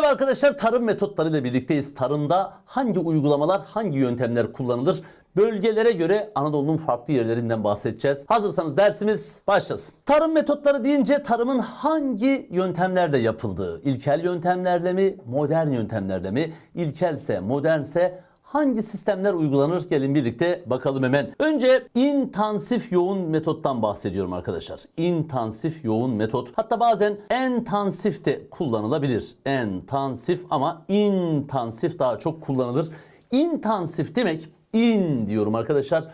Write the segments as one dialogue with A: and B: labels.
A: Merhaba arkadaşlar, tarım metotlarıyla birlikteyiz. Tarımda hangi uygulamalar, hangi yöntemler kullanılır? Bölgelere göre Anadolu'nun farklı yerlerinden bahsedeceğiz. Hazırsanız dersimiz başlasın. Tarım metotları deyince tarımın hangi yöntemlerle yapıldığı, ilkel yöntemlerle mi, modern yöntemlerle mi, ilkelse, modernse hangi sistemler uygulanır? Gelin birlikte bakalım hemen. Önce intensif yoğun metottan bahsediyorum arkadaşlar. İntensif yoğun metot. Hatta bazen entansif de kullanılabilir. Entansif ama intensif daha çok kullanılır. İntensif demek in diyorum arkadaşlar.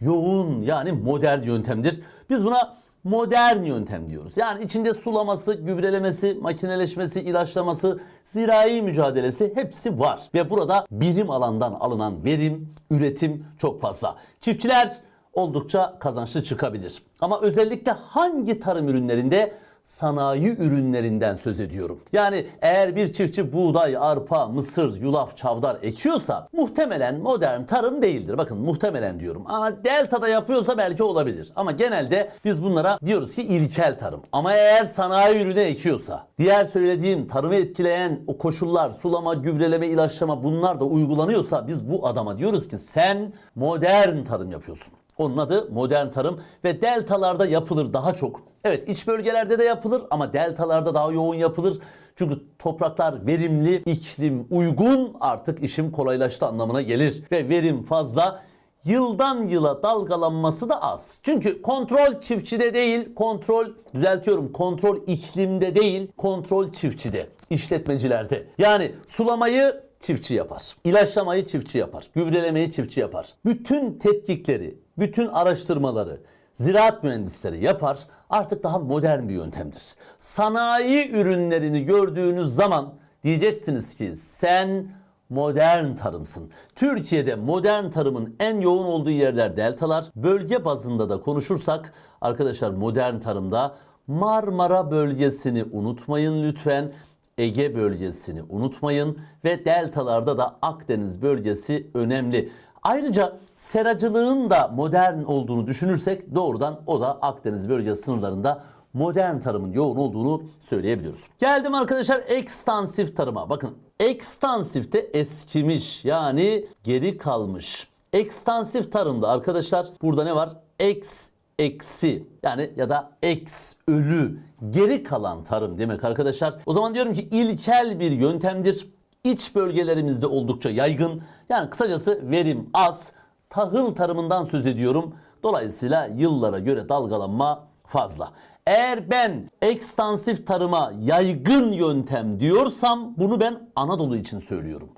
A: Yoğun yani modern yöntemdir. Biz buna modern yöntem diyoruz. Yani içinde sulaması, gübrelemesi, makineleşmesi, ilaçlaması, zirai mücadelesi hepsi var. Ve burada birim alandan alınan verim, üretim çok fazla. Çiftçiler oldukça kazançlı çıkabilir. Ama özellikle hangi tarım ürünlerinde sanayi ürünlerinden söz ediyorum. Yani eğer bir çiftçi buğday, arpa, mısır, yulaf, çavdar ekiyorsa muhtemelen modern tarım değildir. Bakın muhtemelen diyorum. Ama deltada yapıyorsa belki olabilir. Ama genelde biz bunlara diyoruz ki ilkel tarım. Ama eğer sanayi ürünü ekiyorsa, diğer söylediğim tarımı etkileyen o koşullar, sulama, gübreleme, ilaçlama bunlar da uygulanıyorsa biz bu adama diyoruz ki sen modern tarım yapıyorsun. Onun adı modern tarım ve deltalarda yapılır daha çok. Evet iç bölgelerde de yapılır ama deltalarda daha yoğun yapılır. Çünkü topraklar verimli, iklim uygun artık işim kolaylaştı anlamına gelir. Ve verim fazla, yıldan yıla dalgalanması da az. Çünkü kontrol çiftçide değil, kontrol düzeltiyorum, kontrol iklimde değil, kontrol çiftçide, işletmecilerde. Yani sulamayı çiftçi yapar. İlaçlamayı çiftçi yapar. Gübrelemeyi çiftçi yapar. Bütün tetkikleri, bütün araştırmaları ziraat mühendisleri yapar. Artık daha modern bir yöntemdir. Sanayi ürünlerini gördüğünüz zaman diyeceksiniz ki sen modern tarımsın. Türkiye'de modern tarımın en yoğun olduğu yerler deltalar. Bölge bazında da konuşursak arkadaşlar modern tarımda Marmara bölgesini unutmayın lütfen. Ege bölgesini unutmayın ve deltalarda da Akdeniz bölgesi önemli. Ayrıca seracılığın da modern olduğunu düşünürsek doğrudan o da Akdeniz bölgesi sınırlarında modern tarımın yoğun olduğunu söyleyebiliyoruz. Geldim arkadaşlar ekstansif tarıma. Bakın ekstansifte eskimiş yani geri kalmış. Ekstansif tarımda arkadaşlar burada ne var? Eks eksi yani ya da eks ölü geri kalan tarım demek arkadaşlar. O zaman diyorum ki ilkel bir yöntemdir. İç bölgelerimizde oldukça yaygın. Yani kısacası verim az. Tahıl tarımından söz ediyorum. Dolayısıyla yıllara göre dalgalanma fazla. Eğer ben ekstansif tarıma yaygın yöntem diyorsam bunu ben Anadolu için söylüyorum.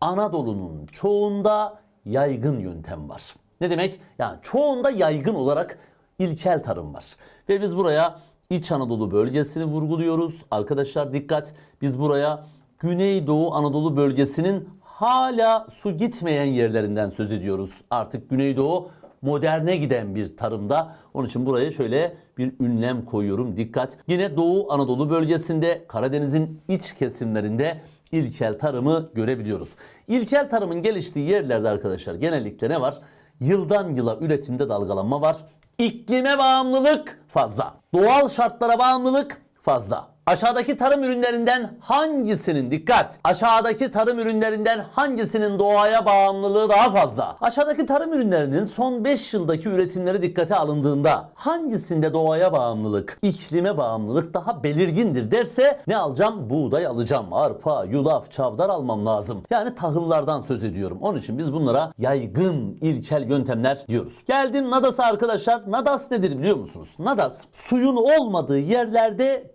A: Anadolu'nun çoğunda yaygın yöntem var. Ne demek? Yani çoğunda yaygın olarak ilkel tarım var. Ve biz buraya İç Anadolu bölgesini vurguluyoruz. Arkadaşlar dikkat biz buraya Güneydoğu Anadolu bölgesinin hala su gitmeyen yerlerinden söz ediyoruz. Artık Güneydoğu moderne giden bir tarımda. Onun için buraya şöyle bir ünlem koyuyorum. Dikkat. Yine Doğu Anadolu bölgesinde Karadeniz'in iç kesimlerinde ilkel tarımı görebiliyoruz. İlkel tarımın geliştiği yerlerde arkadaşlar genellikle ne var? Yıldan yıla üretimde dalgalanma var. İklime bağımlılık fazla. Doğal şartlara bağımlılık fazla. Aşağıdaki tarım ürünlerinden hangisinin dikkat? Aşağıdaki tarım ürünlerinden hangisinin doğaya bağımlılığı daha fazla? Aşağıdaki tarım ürünlerinin son 5 yıldaki üretimleri dikkate alındığında hangisinde doğaya bağımlılık, iklime bağımlılık daha belirgindir derse ne alacağım? Buğday alacağım, arpa, yulaf, çavdar almam lazım. Yani tahıllardan söz ediyorum. Onun için biz bunlara yaygın ilkel yöntemler diyoruz. Geldim Nadas'a arkadaşlar. Nadas nedir biliyor musunuz? Nadas suyun olmadığı yerlerde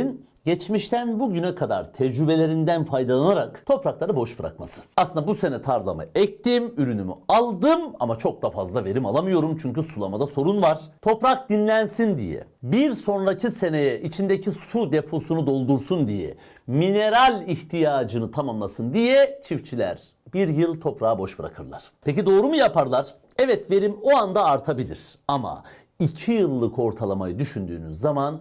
A: çiftçilerin geçmişten bugüne kadar tecrübelerinden faydalanarak toprakları boş bırakması. Aslında bu sene tarlamı ektim, ürünümü aldım ama çok da fazla verim alamıyorum çünkü sulamada sorun var. Toprak dinlensin diye, bir sonraki seneye içindeki su deposunu doldursun diye, mineral ihtiyacını tamamlasın diye çiftçiler bir yıl toprağı boş bırakırlar. Peki doğru mu yaparlar? Evet verim o anda artabilir ama 2 yıllık ortalamayı düşündüğünüz zaman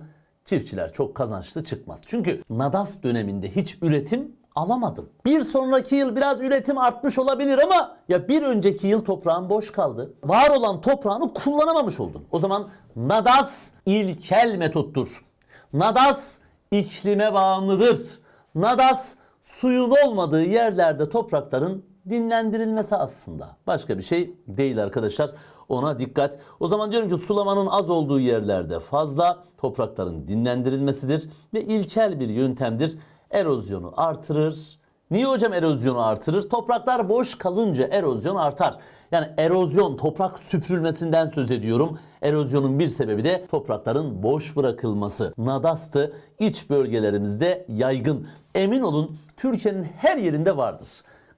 A: çiftçiler çok kazançlı çıkmaz. Çünkü Nadas döneminde hiç üretim alamadım. Bir sonraki yıl biraz üretim artmış olabilir ama ya bir önceki yıl toprağın boş kaldı. Var olan toprağını kullanamamış oldun. O zaman Nadas ilkel metottur. Nadas iklime bağımlıdır. Nadas suyun olmadığı yerlerde toprakların dinlendirilmesi aslında. Başka bir şey değil arkadaşlar. Ona dikkat. O zaman diyorum ki sulamanın az olduğu yerlerde fazla toprakların dinlendirilmesidir ve ilkel bir yöntemdir. Erozyonu artırır. Niye hocam erozyonu artırır? Topraklar boş kalınca erozyon artar. Yani erozyon toprak süpürülmesinden söz ediyorum. Erozyonun bir sebebi de toprakların boş bırakılması. Nadastı iç bölgelerimizde yaygın. Emin olun Türkiye'nin her yerinde vardır.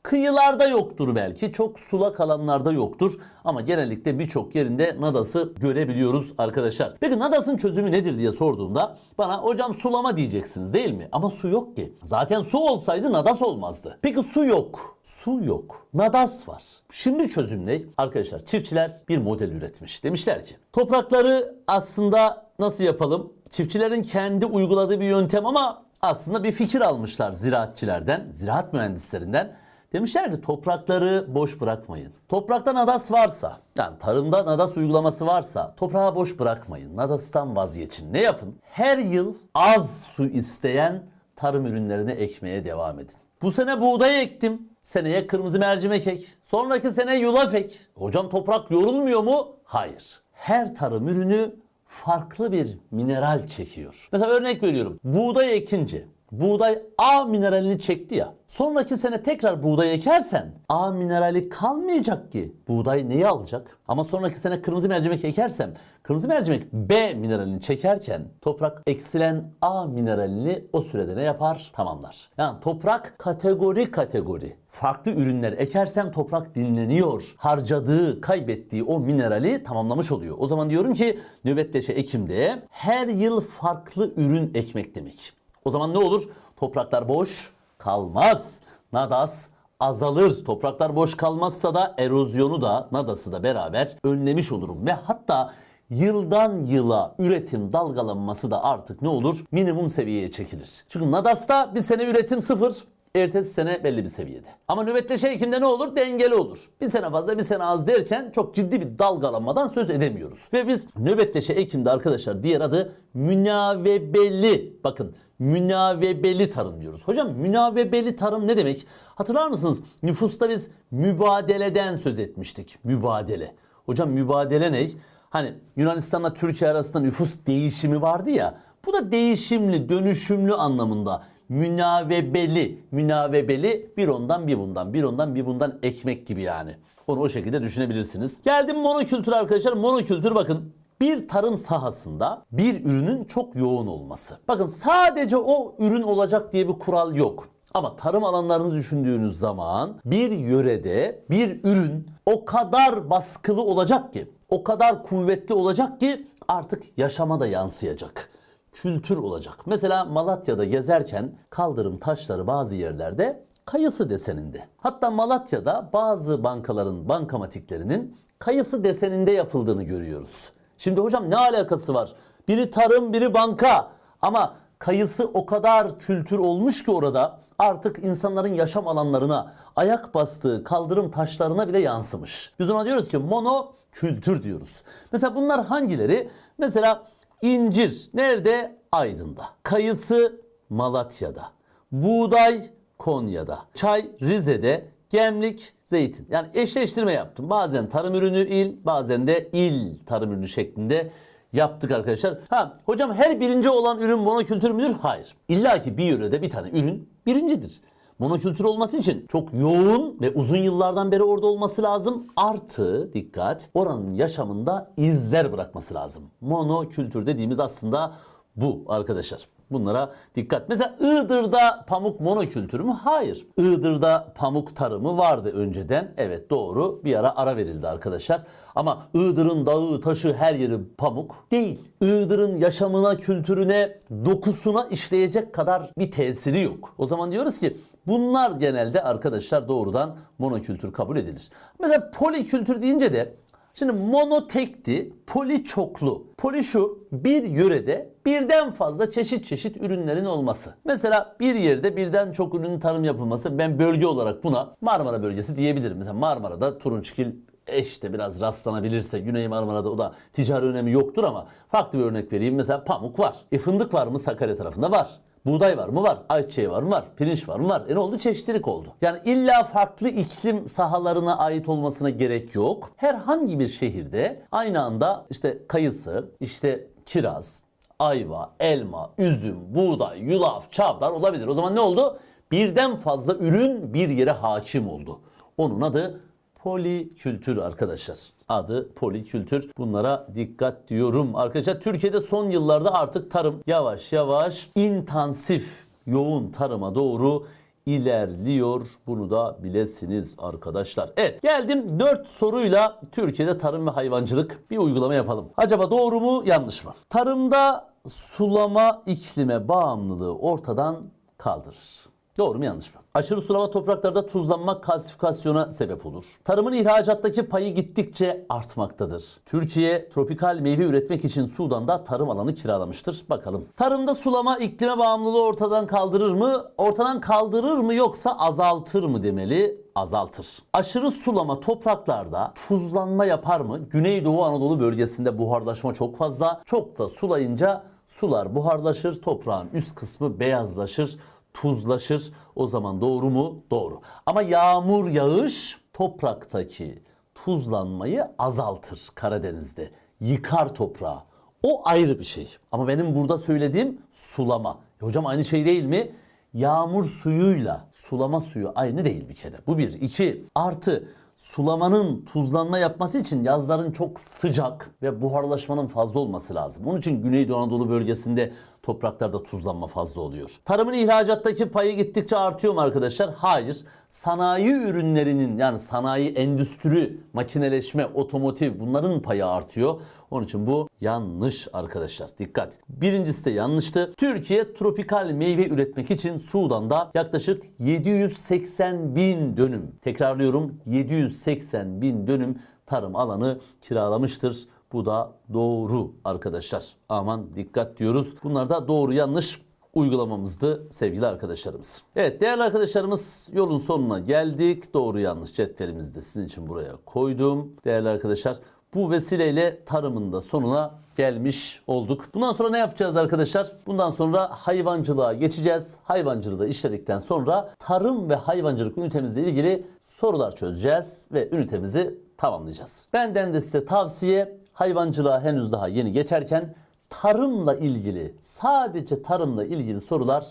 A: Kıyılarda yoktur belki, çok sulak alanlarda yoktur ama genellikle birçok yerinde nadası görebiliyoruz arkadaşlar. Peki nadasın çözümü nedir diye sorduğumda bana hocam sulama diyeceksiniz değil mi? Ama su yok ki. Zaten su olsaydı nadas olmazdı. Peki su yok. Su yok. Nadas var. Şimdi çözüm ne? Arkadaşlar çiftçiler bir model üretmiş. Demişler ki toprakları aslında nasıl yapalım? Çiftçilerin kendi uyguladığı bir yöntem ama aslında bir fikir almışlar ziraatçilerden, ziraat mühendislerinden. Demişler ki toprakları boş bırakmayın. Toprakta nadas varsa, yani tarımda nadas uygulaması varsa toprağı boş bırakmayın. Nadastan vazgeçin. Ne yapın? Her yıl az su isteyen tarım ürünlerini ekmeye devam edin. Bu sene buğday ektim. Seneye kırmızı mercimek ek. Sonraki sene yulaf ek. Hocam toprak yorulmuyor mu? Hayır. Her tarım ürünü farklı bir mineral çekiyor. Mesela örnek veriyorum. Buğday ekince buğday A mineralini çekti ya. Sonraki sene tekrar buğday ekersen A minerali kalmayacak ki. Buğday neyi alacak? Ama sonraki sene kırmızı mercimek ekersem kırmızı mercimek B mineralini çekerken toprak eksilen A mineralini o sürede ne yapar? Tamamlar. Yani toprak kategori kategori. Farklı ürünler ekersem toprak dinleniyor. Harcadığı, kaybettiği o minerali tamamlamış oluyor. O zaman diyorum ki nöbetleşe ekimde her yıl farklı ürün ekmek demek. O zaman ne olur? Topraklar boş kalmaz. Nadas azalır. Topraklar boş kalmazsa da erozyonu da nadası da beraber önlemiş olurum. Ve hatta yıldan yıla üretim dalgalanması da artık ne olur? Minimum seviyeye çekilir. Çünkü Nadas'ta bir sene üretim sıfır. Ertesi sene belli bir seviyede. Ama nöbetleşe ekimde ne olur? Dengeli olur. Bir sene fazla bir sene az derken çok ciddi bir dalgalanmadan söz edemiyoruz. Ve biz nöbetleşe ekimde arkadaşlar diğer adı münavebeli. Bakın münavebeli tarım diyoruz. Hocam münavebeli tarım ne demek? Hatırlar mısınız? Nüfusta biz mübadeleden söz etmiştik. Mübadele. Hocam mübadele ne? Hani Yunanistan'la Türkiye arasında nüfus değişimi vardı ya. Bu da değişimli, dönüşümlü anlamında. Münavebeli, münavebeli bir ondan bir bundan, bir ondan bir bundan ekmek gibi yani. Onu o şekilde düşünebilirsiniz. Geldim monokültür arkadaşlar. Monokültür bakın bir tarım sahasında bir ürünün çok yoğun olması. Bakın sadece o ürün olacak diye bir kural yok. Ama tarım alanlarını düşündüğünüz zaman bir yörede bir ürün o kadar baskılı olacak ki, o kadar kuvvetli olacak ki artık yaşama da yansıyacak. Kültür olacak. Mesela Malatya'da gezerken kaldırım taşları bazı yerlerde kayısı deseninde. Hatta Malatya'da bazı bankaların bankamatiklerinin kayısı deseninde yapıldığını görüyoruz. Şimdi hocam ne alakası var? Biri tarım, biri banka. Ama kayısı o kadar kültür olmuş ki orada artık insanların yaşam alanlarına, ayak bastığı kaldırım taşlarına bile yansımış. Biz ona diyoruz ki mono kültür diyoruz. Mesela bunlar hangileri? Mesela incir nerede? Aydın'da. Kayısı Malatya'da. Buğday Konya'da. Çay Rize'de. Gemlik zeytin. Yani eşleştirme yaptım. Bazen tarım ürünü il, bazen de il tarım ürünü şeklinde yaptık arkadaşlar. Ha hocam her birinci olan ürün monokültür müdür? Hayır. İlla ki bir yörede bir tane ürün birincidir. Monokültür olması için çok yoğun ve uzun yıllardan beri orada olması lazım. Artı dikkat oranın yaşamında izler bırakması lazım. Monokültür dediğimiz aslında bu arkadaşlar. Bunlara dikkat. Mesela Iğdır'da pamuk monokültürü mü? Hayır. Iğdır'da pamuk tarımı vardı önceden. Evet doğru. Bir ara ara verildi arkadaşlar. Ama Iğdır'ın dağı, taşı, her yeri pamuk değil. Iğdır'ın yaşamına, kültürüne, dokusuna işleyecek kadar bir tesiri yok. O zaman diyoruz ki bunlar genelde arkadaşlar doğrudan monokültür kabul edilir. Mesela polikültür deyince de Şimdi monotekti, poli çoklu. Poli şu bir yörede birden fazla çeşit çeşit ürünlerin olması. Mesela bir yerde birden çok ürünün tarım yapılması ben bölge olarak buna Marmara bölgesi diyebilirim. Mesela Marmara'da turunçgil işte biraz rastlanabilirse Güney Marmara'da o da ticari önemi yoktur ama farklı bir örnek vereyim. Mesela pamuk var. E fındık var mı? Sakarya tarafında var. Buğday var mı? Var. Ayçiçeği var mı? Var. Pirinç var mı? Var. E ne oldu? Çeşitlilik oldu. Yani illa farklı iklim sahalarına ait olmasına gerek yok. Herhangi bir şehirde aynı anda işte kayısı, işte kiraz, ayva, elma, üzüm, buğday, yulaf, çavdar olabilir. O zaman ne oldu? Birden fazla ürün bir yere hakim oldu. Onun adı polikültür arkadaşlar. Adı polikültür. Bunlara dikkat diyorum. Arkadaşlar Türkiye'de son yıllarda artık tarım yavaş yavaş intensif yoğun tarıma doğru ilerliyor. Bunu da bilesiniz arkadaşlar. Evet geldim 4 soruyla Türkiye'de tarım ve hayvancılık bir uygulama yapalım. Acaba doğru mu yanlış mı? Tarımda sulama iklime bağımlılığı ortadan kaldırır. Doğru mu yanlış mı? Aşırı sulama topraklarda tuzlanma kalsifikasyona sebep olur. Tarımın ihracattaki payı gittikçe artmaktadır. Türkiye tropikal meyve üretmek için Sudan'da tarım alanı kiralamıştır. Bakalım. Tarımda sulama iklime bağımlılığı ortadan kaldırır mı? Ortadan kaldırır mı yoksa azaltır mı demeli? azaltır. Aşırı sulama topraklarda tuzlanma yapar mı? Güneydoğu Anadolu bölgesinde buharlaşma çok fazla. Çok da sulayınca sular buharlaşır, toprağın üst kısmı beyazlaşır, tuzlaşır. O zaman doğru mu? Doğru. Ama yağmur yağış topraktaki tuzlanmayı azaltır Karadeniz'de. Yıkar toprağı. O ayrı bir şey. Ama benim burada söylediğim sulama. E hocam aynı şey değil mi? Yağmur suyuyla sulama suyu aynı değil bir kere. Bu bir. iki Artı sulamanın tuzlanma yapması için yazların çok sıcak ve buharlaşmanın fazla olması lazım. Onun için Güneydoğu Anadolu bölgesinde topraklarda tuzlanma fazla oluyor. Tarımın ihracattaki payı gittikçe artıyor mu arkadaşlar? Hayır. Sanayi ürünlerinin yani sanayi, endüstri, makineleşme, otomotiv bunların payı artıyor. Onun için bu yanlış arkadaşlar. Dikkat. Birincisi de yanlıştı. Türkiye tropikal meyve üretmek için Sudan'da yaklaşık 780 bin dönüm. Tekrarlıyorum 780 bin dönüm tarım alanı kiralamıştır. Bu da doğru arkadaşlar. Aman dikkat diyoruz. Bunlar da doğru yanlış uygulamamızdı sevgili arkadaşlarımız. Evet değerli arkadaşlarımız yolun sonuna geldik. Doğru yanlış cetvelimizi de sizin için buraya koydum. Değerli arkadaşlar bu vesileyle tarımın da sonuna gelmiş olduk. Bundan sonra ne yapacağız arkadaşlar? Bundan sonra hayvancılığa geçeceğiz. Hayvancılığı da işledikten sonra tarım ve hayvancılık ünitemizle ilgili sorular çözeceğiz ve ünitemizi tamamlayacağız. Benden de size tavsiye hayvancılığa henüz daha yeni geçerken tarımla ilgili sadece tarımla ilgili sorular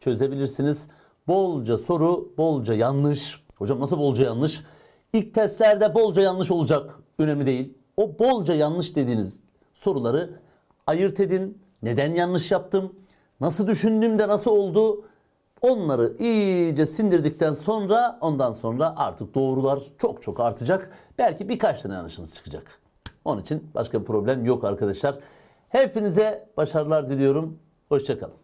A: çözebilirsiniz. Bolca soru, bolca yanlış. Hocam nasıl bolca yanlış? İlk testlerde bolca yanlış olacak. Önemli değil. O bolca yanlış dediğiniz soruları ayırt edin. Neden yanlış yaptım? Nasıl düşündüm de nasıl oldu? Onları iyice sindirdikten sonra ondan sonra artık doğrular çok çok artacak. Belki birkaç tane yanlışımız çıkacak. Onun için başka bir problem yok arkadaşlar. Hepinize başarılar diliyorum. Hoşçakalın.